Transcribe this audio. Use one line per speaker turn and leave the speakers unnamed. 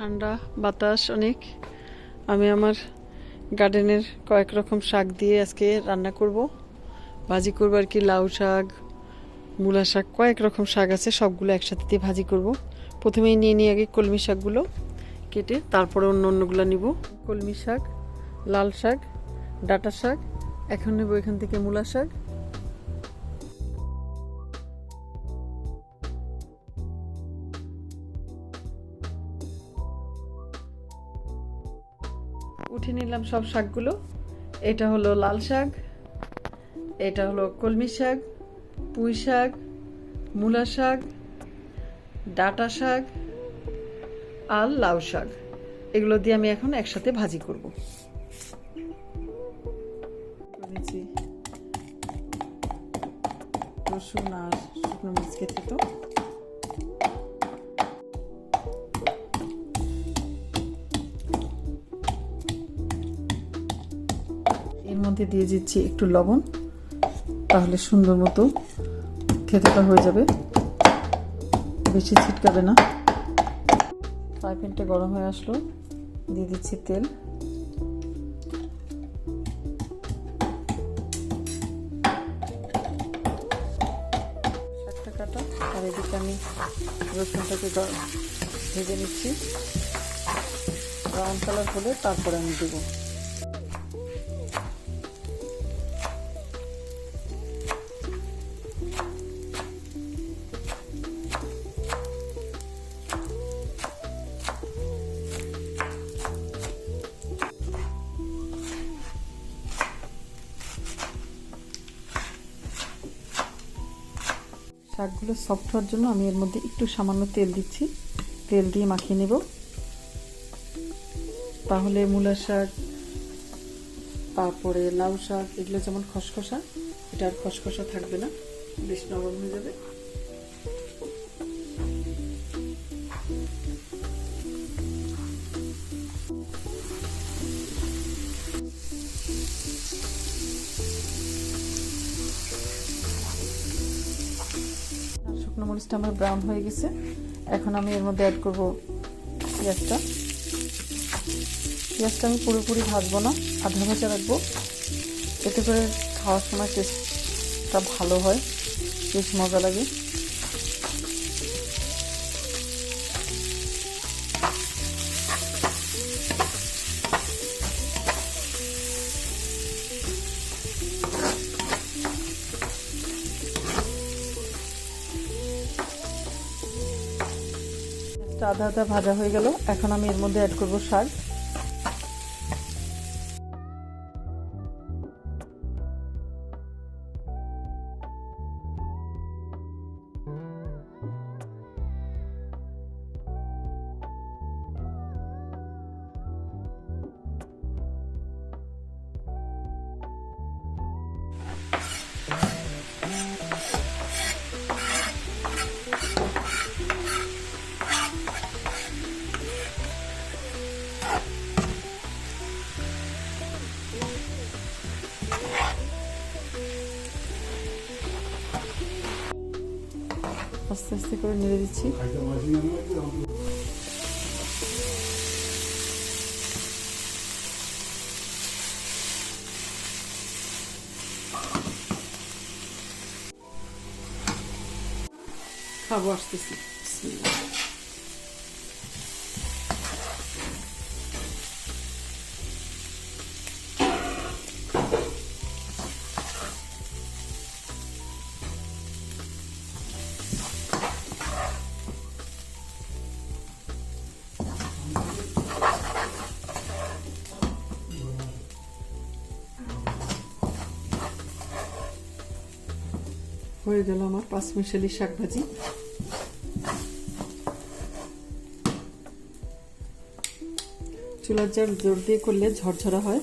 ঠান্ডা বাতাস অনেক। আমি আমার গার্ডেনের কয়েক রকম শাক দিয়ে আজকে রান্না করব। ভাজি করব আর কি, লাউ শাক, মূলা শাক, কয়েক রকম শাক আছে, সবগুলো একসাথে দিয়ে ভাজি করব। প্রথমেই নিয়ে নিয়ে আগে কলমি শাকগুলো কেটে, তারপরে অন্য অন্যগুলো নিব। কলমি শাক, লাল শাক, ডাটা শাক, এখন নেব এখান থেকে মূলা শাক। উঠে নিলাম সব শাকগুলো। এটা হলো লাল শাক, এটা হলো কলমি শাক, পুঁই শাক, মূলা শাক, ডাটা শাক আর লাউ শাক। এগুলো দিয়ে আমি এখন একসাথে ভাজি করব। রসুন আর শুকনো মরিচ কেটে তো। মধ্যে দিয়ে দিচ্ছি একটু লবণ, তাহলে সুন্দর মতো খেতেটা হয়ে যাবে। বেশি ছিটকাবে না। ফ্রাই প্যানটা গরম হয়ে আসলো, দিয়ে দিচ্ছি তেল। শাকটা কাটা, আর এদিকে আমি রসুনটাকে ভেজে নিচ্ছি। ব্রাউন কালার হলে তারপরে আমি দেবো। শাকগুলো সফট হওয়ার জন্য আমি এর মধ্যে একটু সামান্য তেল দিচ্ছি। তেল দিয়ে মাখিয়ে নেব। তাহলে মূলা শাক, তারপরে লাউ শাক, এগুলো যেমন খসখসা, এটা আর খসখসা থাকবে না, বেশ নরম হয়ে যাবে। শুকনো মরিচটা আমার ব্রাউন হয়ে গেছে। এখন আমি এর মধ্যে অ্যাড করব পেঁয়াজটা। পেঁয়াজটা আমি পুরোপুরি ভাজবো না, আধা ভাজা রাখব। এতে করে খাওয়ার সময় টেস্টটা ভালো হয়, বেশ মজা লাগে। আধা আধা ভাজা হয়ে গেল। এখন আমি এর মধ্যে অ্যাড করব শাক। আস্তে আস্তে করে নেড়ে দিচ্ছি। খাব আসতেছি। হয়ে গেল আমার পাঁচ মিশালি শাক ভাজি চুলার জার জোর দিয়ে করলে ঝরঝরা হয়।